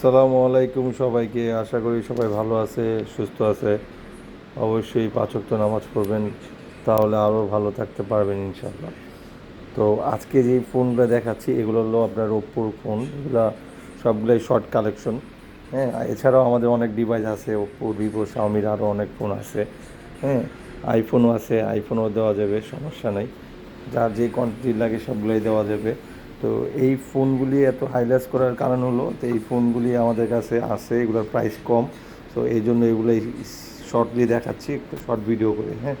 আসসালামু আলাইকুম সবাইকে। আশা করি সবাই ভালো আছে, সুস্থ আছে। অবশ্যই পাঁচক্ত নামাজ পড়বেন, তাহলে আরও ভালো থাকতে পারবেন ইনশাল্লাহ তো আজকে যে ফোনগুলো দেখাচ্ছি, এগুলো হলো আপনার ওপ্পোর ফোন। এগুলো সবগুলোই শর্ট কালেকশন। হ্যাঁ এছাড়াও আমাদের অনেক ডিভাইস আছে ওপ্পো ভিভো শাওমির আরও অনেক ফোন আছে। হ্যাঁ আইফোনও আছে আইফোনও দেওয়া যাবে, সমস্যা নেই। যার যে কোয়ান্টিটি লাগে সবগুলোই দেওয়া যাবে। তো এই ফোনগুলি এত হাইলাইট করার কারণ হলো তো এই ফোনগুলি আমাদের কাছে আছে, এগুলোর প্রাইস কম। তো এই জন্য এগুলো শর্টলি দেখাচ্ছি, একটু শর্ট ভিডিও করে হ্যাঁ।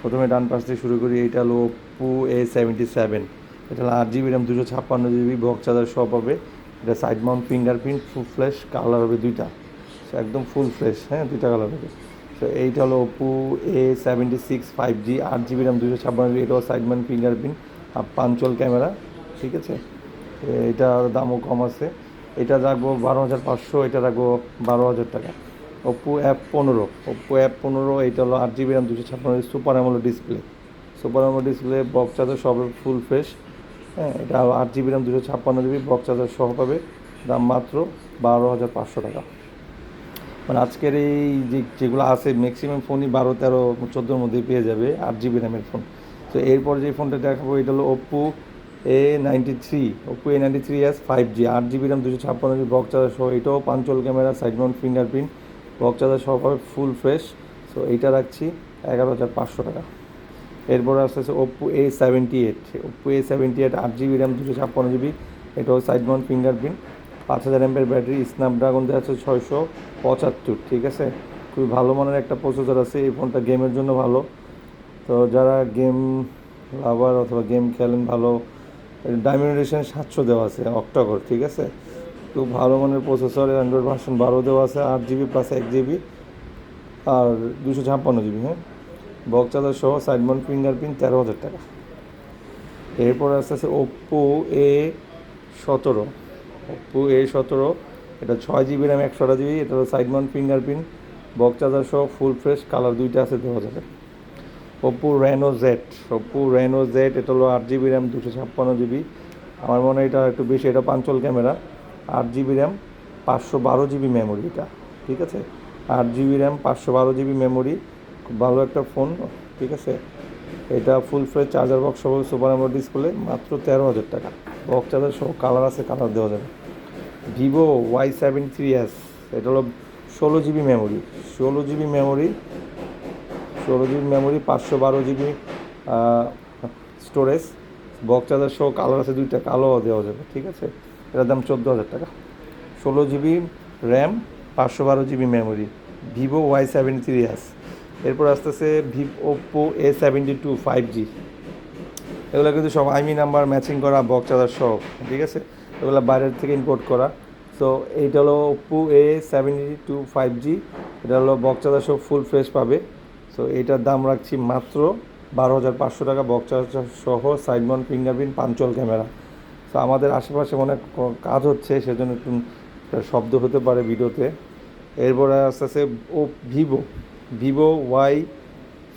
প্রথমে ডান পাশ থেকে শুরু করি, এটা হলো ওপো এ সেভেন্টি সেভেন এটা হলো আট জিবি র্যাম দুশো ছাপ্পান্ন জিবি বক্স চার্জার সব হবে এটা side mount fingerprint full flash colour হবে দুইটা। একদম ফুল ফ্রেশ হ্যাঁ দুইটা কালার হবে। তো এইটা হলো Oppo A seventy six five G আট জিবি র্যাম দুশো ছাপ্পান্ন জিবি এটাও সাইড মাউন্ট ফিঙ্গারপ্রিন্ট আর পাঞ্চল ক্যামেরা ঠিক আছে? এটার দামও কম আছে। এটা রাখব বারো হাজার পাঁচশো, এটা রাখব বারো হাজার টাকা। ওপো অ্যাপ পনেরো। ওপো অ্যাপ পনেরো, এটা হলো আট জিবি র্যাম দুশো ছাপ্পান্ন super AMOLED display super AMOLED display box charger সব ফুল ফ্রেশ হ্যাঁ এটা আট জিবি র্যাম দুশো ছাপ্পান্ন জিবি বক্স চার্জার সহ পাবে। দাম মাত্র বারো হাজার পাঁচশো টাকা। মানে আজকের এই যে, যেগুলো আছে ম্যাক্সিমাম ফোনই বারো, তেরো, চোদ্দোর মধ্যে পেয়ে যাবে আট জিবি র্যামের ফোন তো এরপর যে ফোনটা দেখাবো, এটা হলো Oppo A ninety three Oppo A ninety three S five G আট জিবি র্যাম দুশো ছাপ্পান্ন জিবি বক্স চার্জার সহ, এটাও punch hole camera side mount fingerprint box charger সহ পাবে ফুল ফ্রেশ সো এইটা রাখছি এগারো হাজার পাঁচশো টাকা। এরপর আসতে আছে Oppo A seventy eight Oppo A seventy eight আট জিবি র্যাম দুশো ছাপ্পান্ন জিবি এটাও সাইড মাউন্ট ফিঙ্গারপ্রিন্ট পাঁচ হাজার এমপের ব্যাটারি স্ন্যাপড্রাগন দেওয়া আছে ছয়শো পঁচাত্তর, ঠিক আছে? খুবই ভালো মানের একটা প্রসেসর আছে, এই ফোনটা গেমের জন্য ভালো। তো যারা গেম লাভার অথবা গেম খেলেন ভালো ডায়মন্ড এডিশন সাতশো দেওয়া আছে, অক্টাকর, ঠিক আছে? খুব ভালো মানের প্রসেসর অ্যান্ড্রয়েড ভার্সন বারো দেওয়া আছে, আট জিবি প্লাস এক জিবি আর দুশো ছাপ্পান্ন জিবি হ্যাঁ? চার্জার সহ সাইডমন ফিঙ্গারপ্রিন্ট তেরো হাজার টাকা। এরপর আস্তে আস্তে ওপ্পো এ সতেরো। ওপ্পো এ সতেরো, এটা ছয় জিবি র্যাম একশো আট জিবি এটা হলো side mount fingerprint box charger সহ ফুল ফ্রেশ কালার দুইটা আছে দু হাজার যাবে। Oppo Reno Z Oppo Reno Z এটা হলো আট জিবি র্যাম দুশো ছাপ্পান্ন জিবি আমার মনে হয় এটা একটু বেশি, এটা পাঞ্চল ক্যামেরা। আট জিবি র্যাম পাঁচশো বারো জিবি মেমোরি এটা, ঠিক আছে? আট জিবি র্যাম পাঁচশো বারো জিবি মেমোরি খুব ভালো একটা ফোন ঠিক আছে? এটা ফুল ফ্রেশ চার্জার বক্স সহ সুপার অ্যামোলেড ডিসপ্লে মাত্র তেরো হাজার টাকা। বক্স চার্জার সহ কালার আছে কালার দেওয়া যাবে। Vivo Y seven three S এটা হলো ষোলো জিবি মেমোরি ষোলো জিবি মেমোরি ষোলো জিবি মেমোরি পাঁচশো বারো জিবি স্টোরেজ বক্স চার্জার সহ কালার আছে দুইটা কালো দেওয়া যাবে, ঠিক আছে? এটার দাম চোদ্দ হাজার টাকা। ষোলো জিবি র্যাম, পাঁচশো বারো GB memory Vivo Y seven three S. এরপর আসতেছে Vivo Oppo A seventy two five G. এগুলো কিন্তু সব আইমি নাম্বার ম্যাচিং করা বক্স চার্জার সব ঠিক আছে? এগুলো বাইরের থেকে ইম্পোর্ট করা। সো এইটা হলো Oppo A seventy two five G, এটা হলো বক্স চার্জার সব ফুল ফ্রেশ পাবে। সো এইটার দাম রাখছি মাত্র বারো হাজার পাঁচশো টাকা বক্স চার্জার সহ side mount fingerprint punch hole camera. তো আমাদের আশেপাশে অনেক কাজ হচ্ছে, সেজন্য একটু শব্দ হতে পারে ভিডিওতে। এরপরে আস্তে আস্তে ও Vivo Vivo Y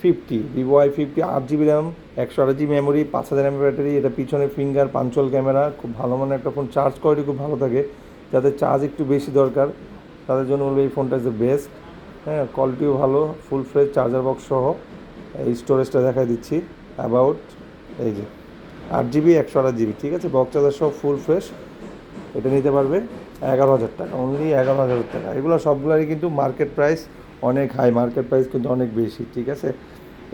fifty, Vivo Y fifty আট জিবি র্যাম, একশো আট জিবি মেমোরি পাঁচ হাজার এমএ ব্যাটারি এটা পিছনে ফিঙ্গার পাঞ্চল ক্যামেরা, খুব ভালো মানে একটা ফোন চার্জ কোয়ালিটি খুব ভালো থাকে। যাদের চার্জ একটু বেশি দরকার, তাদের জন্য বলব এই ফোনটা ইজ দ্য বেস্ট হ্যাঁ কোয়ালিটিও ভালো ফুল ফ্রেশ চার্জার বক্স সহ। এই স্টোরেজটা দেখাই দিচ্ছি। অ্যাবাউট এই যে আট জিবি একশো আট জিবি ঠিক আছে? বক্স চার্জার সহ ফুল ফ্রেশ এটা নিতে পারবে এগারো হাজার টাকা অনলি এগারো হাজার টাকা। এগুলো সবগুলোরই কিন্তু মার্কেট প্রাইস অনেক হাই মার্কেট প্রাইস কিন্তু অনেক বেশি, ঠিক আছে?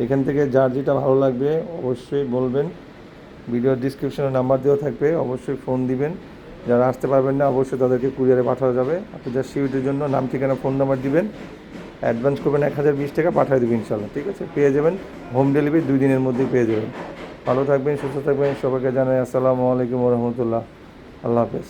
এখান থেকে যার যেটা ভালো লাগবে অবশ্যই বলবেন। ভিডিওর ডিসক্রিপশনে নাম্বার দেওয়া থাকবে, অবশ্যই ফোন দিবেন। যারা আসতে পারবেন না, অবশ্যই তাদেরকে কুরিয়ারে পাঠানো যাবে। আপনাদের সিউরিটির জন্য নাম, ঠিকানা ফোন নাম্বার দিবেন। অ্যাডভান্স করবেন এক হাজার বিশ টাকা, পাঠিয়ে দেবেন ইনশাল্লাহ ঠিক আছে? পেয়ে যাবেন, হোম ডেলিভারি দুই দিনের মধ্যেই পেয়ে যাবেন। ভালো থাকবেন, সুস্থ থাকবেন, সবাইকে জানাই আসসালামু আলাইকুম রহমতুল্লাহ। আল্লাহ হাফেজ।